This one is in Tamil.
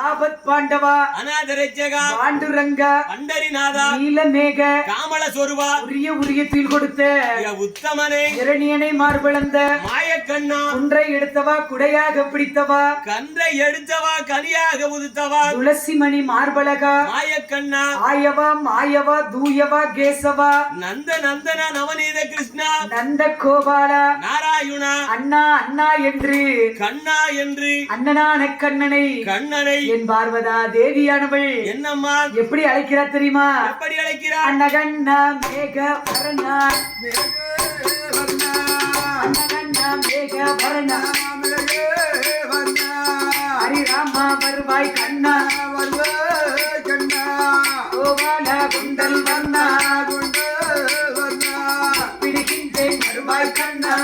ஆபத் பாண்டவா அநாதரட்சகா பாண்டுரங்கா பண்டரிநாதா நீலமேக காமல சொருவா உரிய உரிய தீல் கொடுத்த உத்தமனே இரணியனை மார்பளந்த மாயக்கண்ணா ஒன்றை எடுத்தவா குடையாக பிடித்தவா கன்றை எடுத்தவா கனியாக உதுத்தவா துளசி மணி மார்பலகா மாயக்கண்ணா ஆயவா மாயவா தூயவா கேசவா நந்த நந்தன நவநீத கிருஷ்ணா நந்த கோபாலா அண்ணாயுனா? அண்ணா அண்ணா என்று. கண்ணா என்று. அண்ணனான கண்ணனை. கண்ணனை. என் பார்வதா தேவியானவள் என்னம்மா? எப்படி அழைக்கிறா தெரியுமா? எப்படி அழைக்கிறா அண்ணகண்ணா மேக வரணா. அண்ணகண்ணா மேக வரணா. ஹரிராமா வருவாய் கண்ணா. வருவாய் கண்ணா கோவால குண்டல் வண்ணா குண்டல் வண்ணா. பிடிக்கின்றேன் வருவாய் கண்ணா.